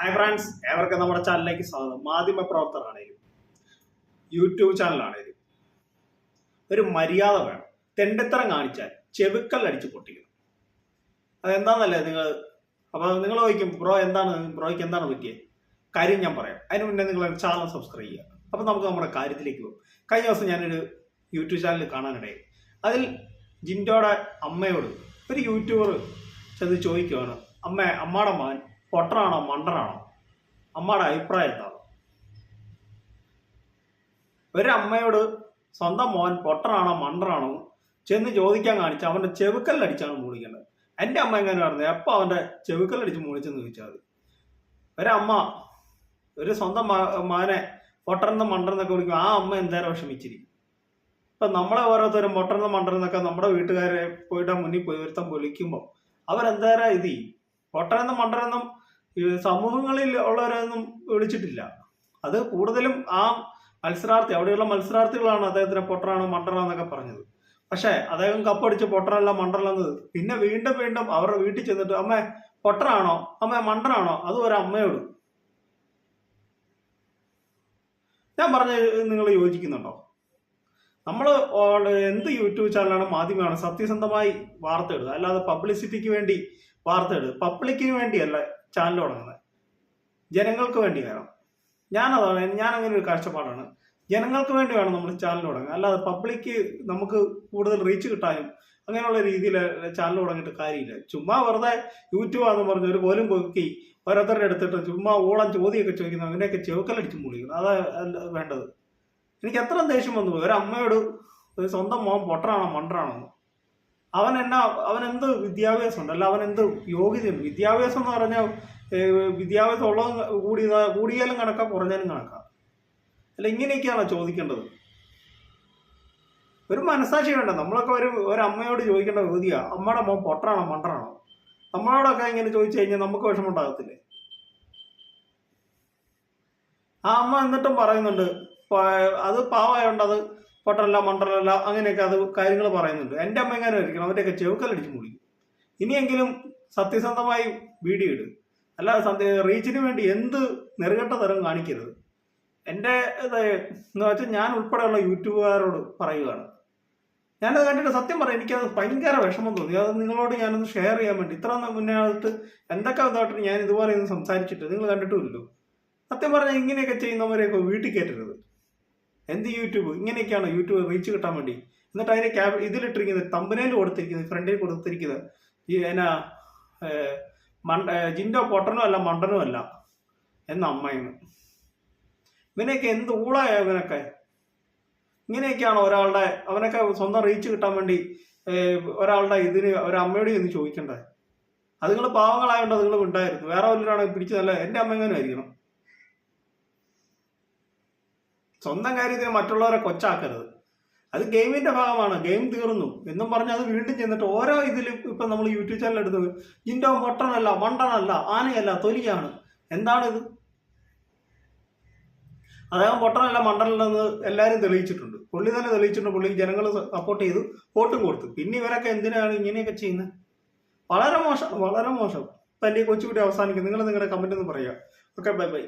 Hi friends ഏവർക്കും നമ്മുടെ ചാനലിലേക്ക് സ്വാഗതം. മാധ്യമ പ്രവർത്തകരാണേലും യൂട്യൂബ് ചാനലാണേലും ഒരു മര്യാദ വേണം. തെണ്ടിത്തരം കാണിച്ചാൽ ചെവിക്കൽ അടിച്ച് പൊട്ടിക്കണം അതെന്താന്നല്ലേ നിങ്ങൾ അപ്പോൾ നിങ്ങൾ ചോദിക്കും ബ്രോ എന്താണ് ബ്രോയ്ക്ക് എന്താണ് പറ്റിയത് കാര്യം ഞാൻ പറയാം. അതിന് മുന്നേ നിങ്ങൾ ചാനൽ സബ്സ്ക്രൈബ് ചെയ്യുക. അപ്പോൾ നമുക്ക് നമ്മുടെ കാര്യത്തിലേക്ക് പോകും. കഴിഞ്ഞ ദിവസം ഞാനൊരു യൂട്യൂബ് ചാനൽ കാണാനിടയായി. അതിൽ ജിൻഡോയുടെ അമ്മയോട് ഒരു യൂട്യൂബർ ചെന്ന് ചോദിക്കുവാണ് അമ്മ അമ്മയുടെ മകൻ പൊട്ടനാണോ മണ്ടനാണോ? അമ്മയുടെ അഭിപ്രായം എന്താണ്? ഒരമ്മയോട് സ്വന്തം മോൻ പൊട്ടനാണോ മണ്ടനാണോ ചെന്ന് ചോദിക്കാൻ കാണിച്ച് അവന്റെ ചെവുക്കല്ലടിച്ചാണ് മൂളിക്കേണ്ടത്. എന്റെ അമ്മ എങ്ങനെ പറഞ്ഞത് എപ്പോൾ അവന്റെ ചെവുക്കല്ലടിച്ച് മൂളിച്ചെന്ന് ചോദിച്ചാൽ മതി. ഒരമ്മ ഒരു സ്വന്തം മകനെ പൊട്ടനെന്ന് മണ്ടനെന്നൊക്കെ വിളിക്കും ആ അമ്മ എന്തായാലും വിഷമിച്ചിരിക്കും. ഇപ്പൊ നമ്മളെ ഓരോരുത്തരും പൊട്ടനെന്ന് മണ്ടനെന്നൊക്കെ നമ്മുടെ വീട്ടുകാരെ പോയിട്ട് മുന്നിൽ പോയി ഒരുത്തം വിളിക്കുമ്പോൾ അവരെന്തായാലും ഇത് പൊട്ടനെന്നും മണ്ടനെന്നും സമൂഹങ്ങളിൽ ഉള്ളവരൊന്നും വിളിച്ചിട്ടില്ല. അത് കൂടുതലും ആ മത്സരാർത്ഥി അവിടെയുള്ള മത്സരാർത്ഥികളാണ് അദ്ദേഹത്തിന് മണ്ടറ എന്നൊക്കെ പറഞ്ഞത്. പക്ഷേ അദ്ദേഹം കപ്പടിച്ച് പൊട്ടറല്ല മണ്ടനല്ലെന്ന് പിന്നെ വീണ്ടും വീണ്ടും അവരുടെ വീട്ടിൽ ചെന്നിട്ട് അമ്മ പൊട്ടറാണോ? അമ്മ മണ്ടറാണോ? അതും ഒരു അമ്മയോട്. ഞാൻ പറഞ്ഞ നിങ്ങൾ യോജിക്കുന്നുണ്ടോ? നമ്മൾ എന്ത് യൂട്യൂബ് ചാനലാണ് മാധ്യമമാണ് സത്യസന്ധമായി വാർത്ത ഇടുക. അല്ലാതെ പബ്ലിസിറ്റിക്ക് വേണ്ടി വാർത്ത ഇടുക. പബ്ലിക്കിന് വേണ്ടിയല്ല. ചാനൽ തുടങ്ങുന്നത്. ജനങ്ങൾക്ക് വേണ്ടി വേണം. ഞാനതാണ് ഞാൻ അങ്ങനെ ഒരു കാഴ്ചപ്പാടാണ്. ജനങ്ങൾക്ക് വേണ്ടി വേണം നമ്മൾ ചാനൽ തുടങ്ങുക. അല്ലാതെ പബ്ലിക്ക് നമുക്ക് കൂടുതൽ റീച്ച് കിട്ടാനും അങ്ങനെയുള്ള രീതിയിൽ ചാനൽ തുടങ്ങിയിട്ട് കാര്യമില്ല. ചുമ്മാ വെറുതെ യൂട്യൂബാന്ന് പറഞ്ഞ ഒരു പോലും പൊക്കി ഓരോരുത്തരുടെ എടുത്തിട്ട് ചുമ്മാ ഓളം ചോദ്യമൊക്കെ ചോദിക്കുന്നു അങ്ങനെയൊക്കെ ചെവുക്കലടിച്ച് മൂളിക്കുന്നു അതാ വേണ്ടത്. എനിക്ക് എത്ര ദേഷ്യം വന്നു ഒരു അമ്മയോട് സ്വന്തം മോൻ പൊട്ടനാണോ മണ്ടനാണോ. അവൻ എന്നാ അവൻ എന്ത് വിദ്യാഭ്യാസം ഉണ്ട് അല്ല അവൻ എന്ത് യോഗ്യതയുണ്ട്? വിദ്യാഭ്യാസം എന്ന് പറഞ്ഞാൽ വിദ്യാഭ്യാസം ഉള്ളതും കൂടി കൂടിയാലും കണക്കാം കുറഞ്ഞാലും കണക്കാം. അല്ല ഇങ്ങനെയൊക്കെയാണോ ചോദിക്കേണ്ടത്? ഒരു മനസ്സാക്ഷി വേണ്ട. നമ്മളൊക്കെ ഒരു ഒരു അമ്മയോട് ചോദിക്കേണ്ട ചോദ്യമാണ് അമ്മയുടെ മോൻ പൊട്ടാണോ മണ്ടറാണോ? നമ്മളോടൊക്കെ ഇങ്ങനെ ചോദിച്ചു കഴിഞ്ഞാൽ നമുക്ക് വിഷമം ഉണ്ടാകത്തില്ലേ ആ അമ്മ എന്നിട്ടും പറയുന്നുണ്ട് അത് പാവമായോണ്ട് അത് പൊട്ടനല്ല മണ്ടലല്ല അങ്ങനെയൊക്കെ അത് കാര്യങ്ങൾ പറയുന്നുണ്ട്. എന്റെ അമ്മ എങ്ങനെ ആയിരിക്കണം അവന്റെയൊക്കെ ചെവുക്കലടിച്ച് മുടിക്കും ഇനിയെങ്കിലും സത്യസന്ധമായി വീഡിയോ ഇടും. അല്ലാതെ റീച്ചിന് വേണ്ടി എന്ത് നെറുകെട്ട തരം കാണിക്കരുത്. എന്റെ എന്ന് വെച്ചാൽ ഞാൻ ഉൾപ്പെടെയുള്ള യൂട്യൂബുകാരോട് പറയുകയാണ് ഞാനത് കണ്ടിട്ട് സത്യം പറയാം എനിക്കത് ഭയങ്കര വിഷമം തോന്നി. അത് നിങ്ങളോട് ഞാനൊന്ന് ഷെയർ ചെയ്യാൻ വേണ്ടി. ഇത്ര മുന്നേ ആയിട്ട് എന്തൊക്കെ ഇതായിട്ട് ഞാൻ ഇതുപോലെ ഒന്ന് സംസാരിച്ചിട്ട്? നിങ്ങൾ കണ്ടിട്ടുമില്ലല്ലോ. സത്യം പറഞ്ഞാൽ ഇങ്ങനെയൊക്കെ ചെയ്യുന്നവരെയൊക്കെ വീട്ടിൽ കയറ്റരുത്. എന്ത് യൂട്യൂബ്? ഇങ്ങനെയൊക്കെയാണ് യൂട്യൂബ് റീച്ച് കിട്ടാൻ വേണ്ടി? എന്നിട്ട് അതിന് ക്യാബ് ഇതിലിട്ടിരിക്കുന്നത് തമ്പനയിൽ കൊടുത്തിരിക്കുന്നത് ഫ്രണ്ടിൽ കൊടുത്തിരിക്കുന്നത് ഈ എന്നാ മണ്ട ജിൻഡോ പൊട്ടനും അല്ല മണ്ടനും അല്ല എന്ന അമ്മയെന്ന് ഇവനെയൊക്കെ എന്ത് ഊളായോ ഇവനൊക്കെ? ഇങ്ങനെയൊക്കെയാണ് ഒരാളുടെ അവനൊക്കെ സ്വന്തം റീച്ച് കിട്ടാൻ വേണ്ടി ഒരാളുടെ ഇതിന് ഒരമ്മയോട് ചെന്ന് ചോദിക്കണ്ടേ? അത് നിങ്ങൾ പാവങ്ങളായതുകൊണ്ട് നിങ്ങൾ ഉണ്ടായിരുന്നു വേറെ വല്ലവരാണെങ്കിൽ പിടിച്ചതല്ല എന്റെ അമ്മ എങ്ങനെ ആയിരിക്കണം. സ്വന്തം കാര്യത്തിന് മറ്റുള്ളവരെ കൊച്ചാക്കരുത്. അത് ഗെയിമിന്റെ ഭാഗമാണ്. ഗെയിം തീർന്നു. എന്നും പറഞ്ഞ് അത് വീണ്ടും ചെന്നിട്ട് ഓരോ ഇതിലും ഇപ്പൊ നമ്മൾ യൂട്യൂബ് ചാനൽ എടുത്തത് ഇൻഡോ മൊട്ടനല്ല മണ്ടനല്ല ആനയല്ല തൊലിയാണ്. എന്താണിത്? അദ്ദേഹം പൊട്ടനല്ല മണ്ടനല്ലെന്ന് എല്ലാവരും തെളിയിച്ചിട്ടുണ്ട്. പുള്ളി തന്നെ തെളിയിച്ചിട്ടുണ്ട്. പുള്ളി ജനങ്ങൾ സപ്പോർട്ട് ചെയ്തു വോട്ടും കൊടുത്തു. പിന്നെ ഇവരൊക്കെ എന്തിനാണ് ഇങ്ങനെയൊക്കെ ചെയ്യുന്നത്? വളരെ മോശം വളരെ മോശം. ഈ കൊച്ചുകുട്ടി അവസാനിക്കും നിങ്ങൾ നിങ്ങളുടെ കമന്റ് ഒന്ന് പറയുക. Okay bye bye